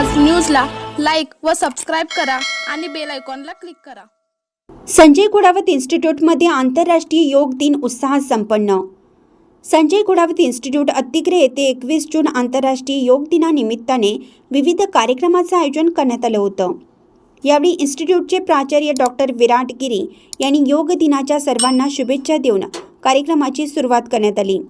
व सबस्क्राईब करा आणि बेल आयकॉनला क्लिक करा. संजय कुडावत इन्स्टिट्यूटमध्ये आंतरराष्ट्रीय योग दिन उत्साहात संपन्न. संजय कुडावत इन्स्टिट्यूट अत्तिग्रे येथे एकवीस जून आंतरराष्ट्रीय योग दिनानिमित्ताने विविध कार्यक्रमाचं आयोजन करण्यात आलं होतं. यावेळी इन्स्टिट्यूटचे प्राचार्य डॉक्टर विराट गिरी यांनी योग दिनाच्या सर्वांना शुभेच्छा देऊन कार्यक्रमाची सुरुवात करण्यात आली.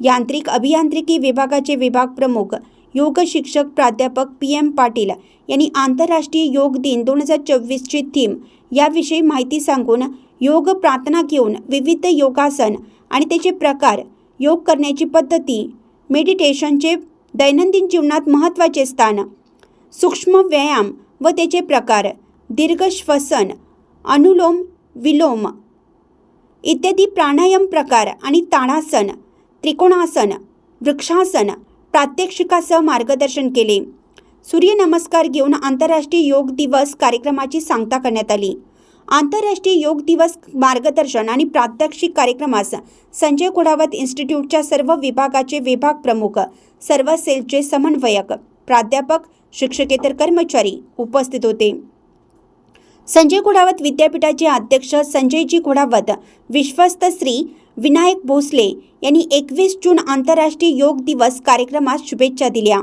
यांत्रिक अभियांत्रिकी विभागाचे विभाग प्रमुख योग शिक्षक प्राध्यापक पी एम पाटील यांनी आंतरराष्ट्रीय योग दिन दोन हजार चोवीसची थीम याविषयी माहिती सांगून योग प्रार्थना घेऊन विविध योगासन आणि त्याचे प्रकार योग करण्याची पद्धती मेडिटेशनचे दैनंदिन जीवनात महत्त्वाचे स्थान सूक्ष्म व्यायाम व त्याचे प्रकार दीर्घ श्वसन अनुलोम विलोम इत्यादी प्राणायाम प्रकार आणि ताडासन त्रिकोणासन वृक्षासन प्रात्यक्षिकासह मार्गदर्शन केले. सूर्यनमस्कार घेऊन आंतरराष्ट्रीय योग दिवस कार्यक्रमाची सांगता करण्यात आली. आंतरराष्ट्रीय योग दिवस मार्गदर्शन आणि प्रात्यक्षिक कार्यक्रमास संजय कुडावत इन्स्टिट्यूटच्या सर्व विभागाचे विभाग प्रमुख सर्व सेलचे समन्वयक प्राध्यापक शिक्षकेतर कर्मचारी उपस्थित होते. संजय कुडावत विद्यापीठाचे अध्यक्ष संजयजी कुडावत विश्वस्त श्री विनायक भोसले यांनी एकवीस जून आंतरराष्ट्रीय योग दिवस कार्यक्रमात शुभेच्छा दिल्या.